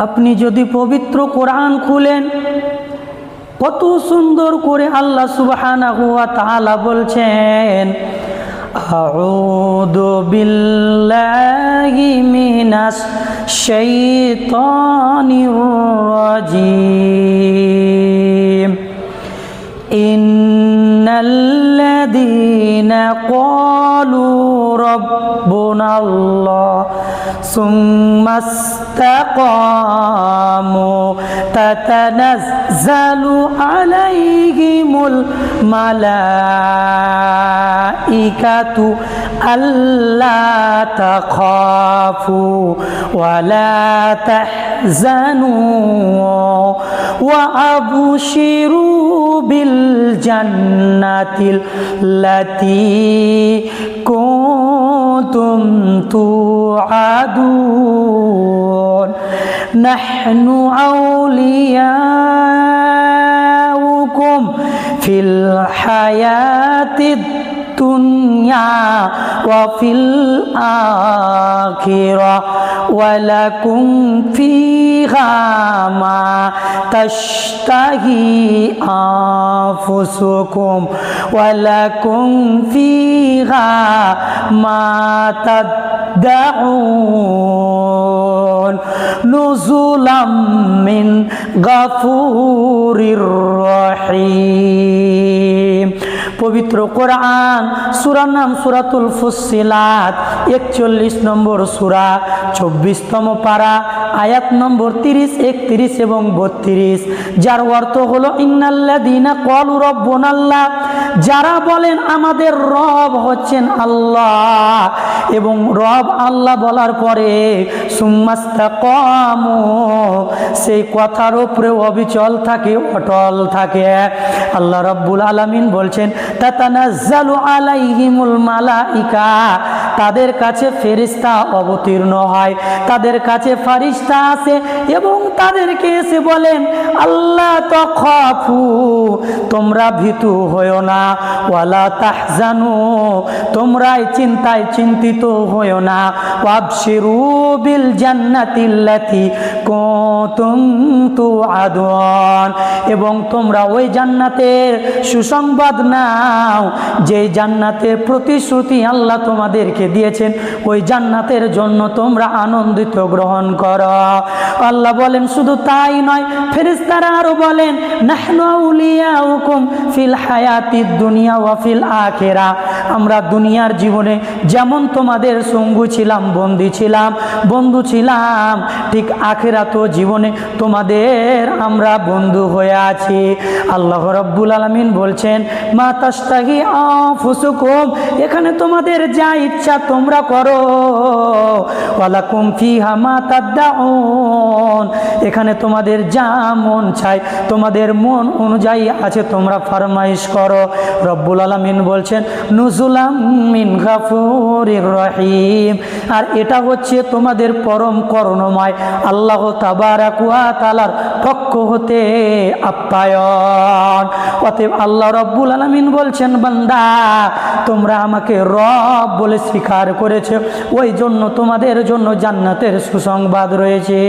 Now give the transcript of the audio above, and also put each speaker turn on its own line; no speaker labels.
আপনি যদি পবিত্র কোরআন খুলেন কত সুন্দর করে আল্লাহ সুবহানাহু ওয়া তাআলা বলছেন আউযু বিল্লাহি মিনাশ শাইতানির রাজিম إن الذين قالوا ربنا الله. ثم استقاموا. تتنزل عليهم الملائكة ألا تخافوا ولا تحزنوا. وأبشروا بالجنة التي كنتم توعدون نحن أولياؤكم في الحياة الدنيا وفي الآخرة ولكم فيها ما تشتهي أنفسكم ولكم فيها ما تدعون نزلا من غفور رحيم. পবিত্র কোরআন। সুরার নাম সুরাতুল ফুসিলাত একচল্লিশ নম্বর সুরা, চব্বিশতম পারা, আয়াত নম্বর তিরিশ, একত্রিশ এবং বত্রিশ। যার অর্থ হলো ইন্নাল্লা দিনা কলু রব্বন যারা বলেন, আমাদের রব হচ্ছেন আল্লাহ এবং রব আল্লাহ বলার পরে সুম্মাস্তা কম সেই কথার উপরে অবিচল থাকে অটল থাকে। আল্লাহ রব্বুল আলমিন বলছেন তাতানাজ্জালু আলাইহিমুল মালাইকা। তাদের কাছে ফেরিস্তা অবতীর্ণ হয়। তাদের কাছে ফারিস্তা আছে এবং তাদেরকে এসে বলেন, আল্লাহ তখফু তোমরা ভীতু হয়েও না। ওয়ালা তাহজানু, তোমরাই চিন্তায় চিন্তিত হয়েও না। ওয়াবশিরু বিল জান্নাতিল্লাতি কুনতুম তুআদুন। এবং তোমরা ওই জান্নাতের সুসংবাদ নাও। যে জান্নাতের প্রতিশ্রুতি আল্লাহ তোমাদেরকে দিয়েছেন, ওই জান্নাতের জন্য তোমরা আনন্দিত গ্রহণ করো। আল্লাহ বলেন, শুধু তাই নয়, ফেরেশতারা আরও বলেন আমরা দুনিয়ার জীবনে যেমন তোমাদের সঙ্গী ছিলাম বন্দি ছিলাম, বন্ধু ছিলাম, ঠিক আখেরাত জীবনে তোমাদের আমরা বন্ধু হয়ে আছি। আল্লাহ রব্বুল আলমিন বলছেন, মা তাস্তাহি আফুসুকুম এখানে তোমাদের যা ইচ্ছা তোমরা করো, ওয়ালাকুম ফিহা মা তাদ্দাউন। এখানে তোমাদের যা মন চাই তোমাদের মন অনুযায়ী আছে, তোমরা ফরমাইশ করো। রব্বুল আলমিন বলছেন, নুজুলাম মিন গাফুরির রহিম। আর এটা হচ্ছে তোমাদের পরম করুণময়, আল্লাহ তাবারাকুয়া তালার পক্ষ হতে আপ্যায়ন। অতএব আল্লাহ রব্বুল আলমিন বলছেন, বান্দা, তোমরা আমাকে রব বলে স্বীকার করেছে। ওই জন্য তোমাদের জন্য জান্নাতের সুসংবাদ রয়েছে।